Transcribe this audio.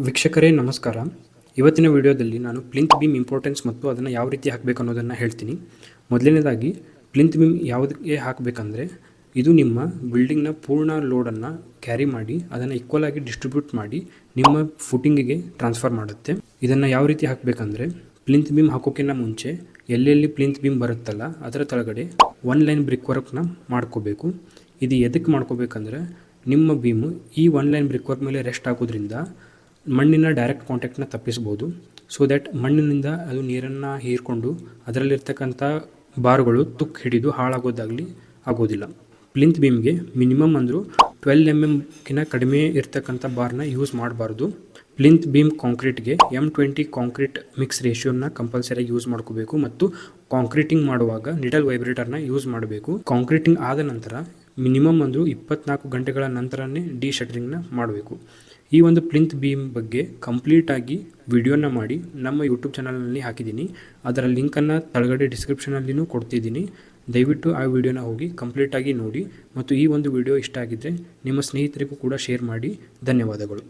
ವೀಕ್ಷಕರೇ, ನಮಸ್ಕಾರ. ಇವತ್ತಿನ ವಿಡಿಯೋದಲ್ಲಿ ನಾನು ಪ್ಲಿಂತ್ ಬೀಮ್ ಇಂಪಾರ್ಟೆನ್ಸ್ ಮತ್ತು ಅದನ್ನು ಯಾವ ರೀತಿ ಹಾಕಬೇಕು ಅನ್ನೋದನ್ನು ಹೇಳ್ತೀನಿ. ಮೊದಲನೇದಾಗಿ, ಪ್ಲಿಂತ್ ಬೀಮ್ ಯಾವುದಕ್ಕೆ ಹಾಕಬೇಕಂದ್ರೆ, ಇದು ನಿಮ್ಮ ಬಿಲ್ಡಿಂಗ್ನ ಪೂರ್ಣ ಲೋಡನ್ನು ಕ್ಯಾರಿ ಮಾಡಿ, ಅದನ್ನು ಈಕ್ವಲ್ ಆಗಿ ಡಿಸ್ಟ್ರಿಬ್ಯೂಟ್ ಮಾಡಿ, ನಿಮ್ಮ ಫುಟಿಂಗಿಗೆ ಟ್ರಾನ್ಸ್ಫರ್ ಮಾಡುತ್ತೆ. ಇದನ್ನು ಯಾವ ರೀತಿ ಹಾಕಬೇಕಂದ್ರೆ, ಪ್ಲಿಂತ್ ಬೀಮ್ ಹಾಕೋಕ್ಕಿಂತ ಮುಂಚೆ ಎಲ್ಲೆಲ್ಲಿ ಪ್ಲಿಂತ್ ಬೀಮ್ ಬರುತ್ತಲ್ಲ, ಅದರ ತಳಗಡೆ ಒನ್ ಲೈನ್ ಬ್ರಿಕ್ ವರ್ಕ್ನ ಮಾಡ್ಕೋಬೇಕು. ಇದು ಎದಕ್ಕೆ ಮಾಡ್ಕೋಬೇಕಂದ್ರೆ, ನಿಮ್ಮ ಬೀಮು ಈ ಒನ್ ಲೈನ್ ಬ್ರಿಕ್ ವರ್ಕ್ ಮೇಲೆ ರೆಸ್ಟ್ ಆಗೋದ್ರಿಂದ ಮಣ್ಣಿನ ಡೈರೆಕ್ಟ್ ಕಾಂಟ್ಯಾಕ್ಟ್ನ ತಪ್ಪಿಸ್ಬೋದು ಸೊ ದ್ಯಾಟ್ ಮಣ್ಣಿನಿಂದ ಅದು ನೀರನ್ನು ಹೀರಿಕೊಂಡು ಅದರಲ್ಲಿರ್ತಕ್ಕಂಥ ಬಾರ್ಗಳು ತುಕ್ಕು ಹಿಡಿದು ಹಾಳಾಗೋದಾಗಲಿ ಆಗೋದಿಲ್ಲ. ಪ್ಲಿಂತ್ ಬೀಮ್ಗೆ ಮಿನಿಮಮ್ ಅಂದರೂ ಟ್ವೆಲ್ ಎಂ ಎಮ್ಕಿನ್ನ ಕಡಿಮೆ ಇರ್ತಕ್ಕಂಥ ಬಾರ್ನ ಯೂಸ್ ಮಾಡಬಾರ್ದು. ಪ್ಲಿಂತ್ ಬೀಮ್ ಕಾಂಕ್ರೀಟ್ಗೆ ಎಂ ಟ್ವೆಂಟಿ ಕಾಂಕ್ರೀಟ್ ಮಿಕ್ಸ್ ರೇಷಿಯೋನ ಕಂಪಲ್ಸರಿಯಾಗಿ ಯೂಸ್ ಮಾಡ್ಕೋಬೇಕು ಮತ್ತು ಕಾಂಕ್ರೀಟಿಂಗ್ ಮಾಡುವಾಗ ನಿಡಲ್ ವೈಬ್ರೇಟರ್ನ ಯೂಸ್ ಮಾಡಬೇಕು. ಕಾಂಕ್ರೀಟಿಂಗ್ ಆದ ನಂತರ ಮಿನಿಮಮ್ ಅಂದರೂ ಇಪ್ಪತ್ನಾಲ್ಕು ಗಂಟೆಗಳ ನಂತರನೇ ಡಿ ಶಟರಿಂಗ್ನ ಮಾಡಬೇಕು. ಈ ಒಂದು ಪ್ಲಿಂತ್ ಬೀಮ್ ಬಗ್ಗೆ ಕಂಪ್ಲೀಟಾಗಿ ವಿಡಿಯೋನ ಮಾಡಿ ನಮ್ಮ ಯೂಟ್ಯೂಬ್ ಚಾನಲ್ನಲ್ಲಿ ಹಾಕಿದ್ದೀನಿ. ಅದರ ಲಿಂಕನ್ನು ತಳಗಡೆ ಡಿಸ್ಕ್ರಿಪ್ಷನಲ್ಲಿನೂ ಕೊಡ್ತಿದ್ದೀನಿ. ದಯವಿಟ್ಟು ಆ ವಿಡಿಯೋನ ಹೋಗಿ ಕಂಪ್ಲೀಟಾಗಿ ನೋಡಿ ಮತ್ತು ಈ ಒಂದು ವಿಡಿಯೋ ಇಷ್ಟ ಆಗಿದ್ದರೆ ನಿಮ್ಮ ಸ್ನೇಹಿತರಿಗೂ ಕೂಡ ಶೇರ್ ಮಾಡಿ. ಧನ್ಯವಾದಗಳು.